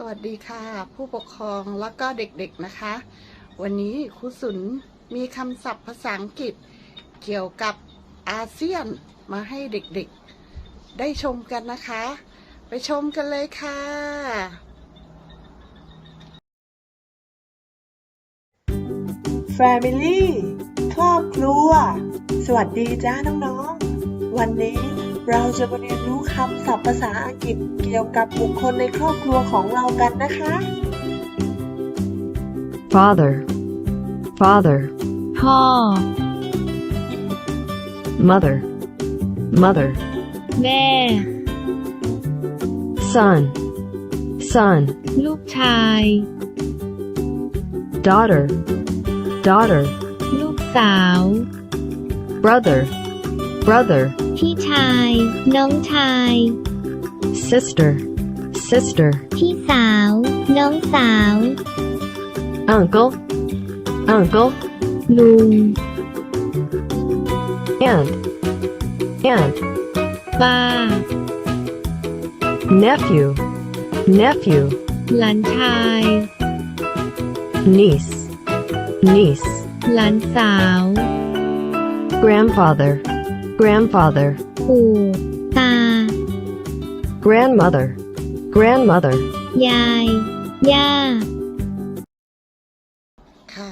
สวัสดีค่ะ ผู้ปกครองแล้วก็เด็กๆนะคะ วันนี้ครูสุนมีคำศัพท์ภาษาอังกฤษเกี่ยวกับอาเซียนมาให้เด็กๆ ได้ชมกันนะคะ ไปชมกันเลยค่ะ Family ครอบครัว สวัสดีจ้าน้องๆ วันนี้ เราจะมาเรียนรู้คำศัพท์ภาษาอังกฤษเกี่ยวกับบุคคลในครอบครัวของเรากันนะคะ father, father, พ่อ mother, mother, แม่ son, son, ลูกชาย daughter, daughter, ลูกสาว brother, brother, พี่ชาย น้องชาย sister, sister, พี่สาว น้องสาว uncle, uncle, ลุง aunt, aunt, ป้า nephew, nephew, หลานชาย niece, niece, หลานสาว grandfather, Grandfather, ปู่ตา grandmother, grandmother, ยาย ย่า ค่ะ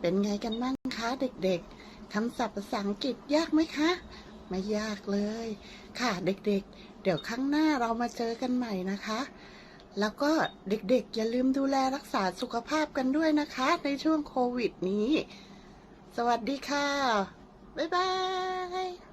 เป็นไงกันบ้างคะเด็กๆ คำศัพท์ภาษาอังกฤษยากไหมคะ ไม่ยากเลย ค่ะเด็กๆเดี๋ยวครั้งหน้าเรามาเจอกันใหม่นะคะ แล้วก็เด็กๆ อย่าลืมดูแลรักษาสุขภาพกันด้วยนะคะ ในช่วงโควิดนี้ สวัสดีค่ะ บ๊ายบาย